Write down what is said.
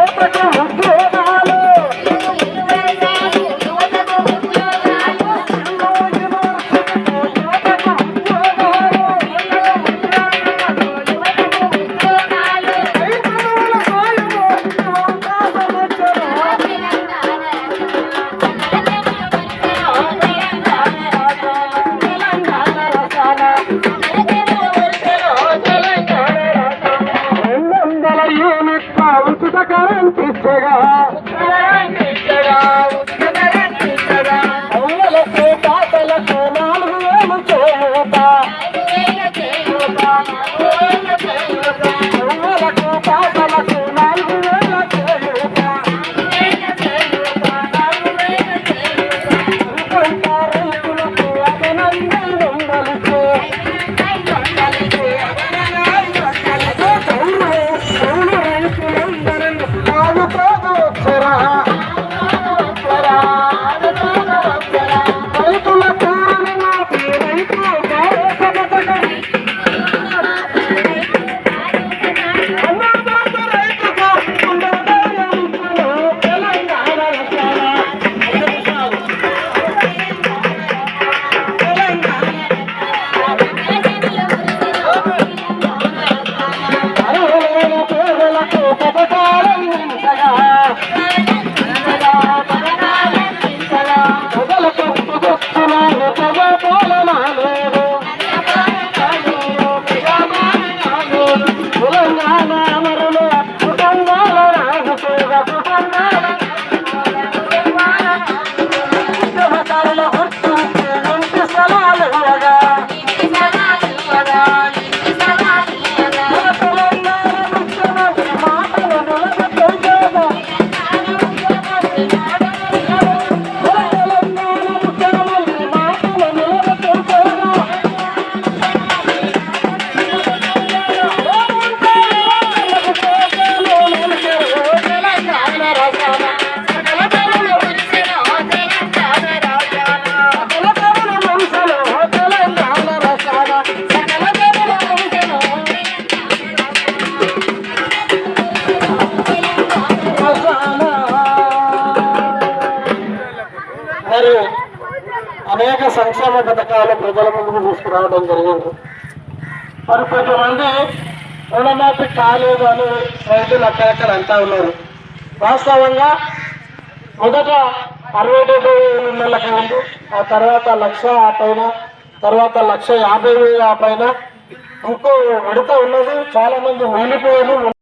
¡Vamos, vamos! ఉత్తరాకరం తీర్చగా భక్తుల అనేక సంక్షేమ పథకాలు ప్రజల ముందుకు తీసుకురావడం జరిగింది. మరి కొంతమంది రుణమాఫీ కాలేదు అని రైతులు అక్కడక్కడ అంటా ఉన్నారు. వాస్తవంగా మొదట అరవై డెబ్బై ఎనిమిది ఉన్న ముందు ఆ తర్వాత లక్ష ఆ పైన తర్వాత లక్ష యాభై వేలు పైన ఇంకో విడత ఉన్నది. చాలా మంది వెళ్ళిపోయారు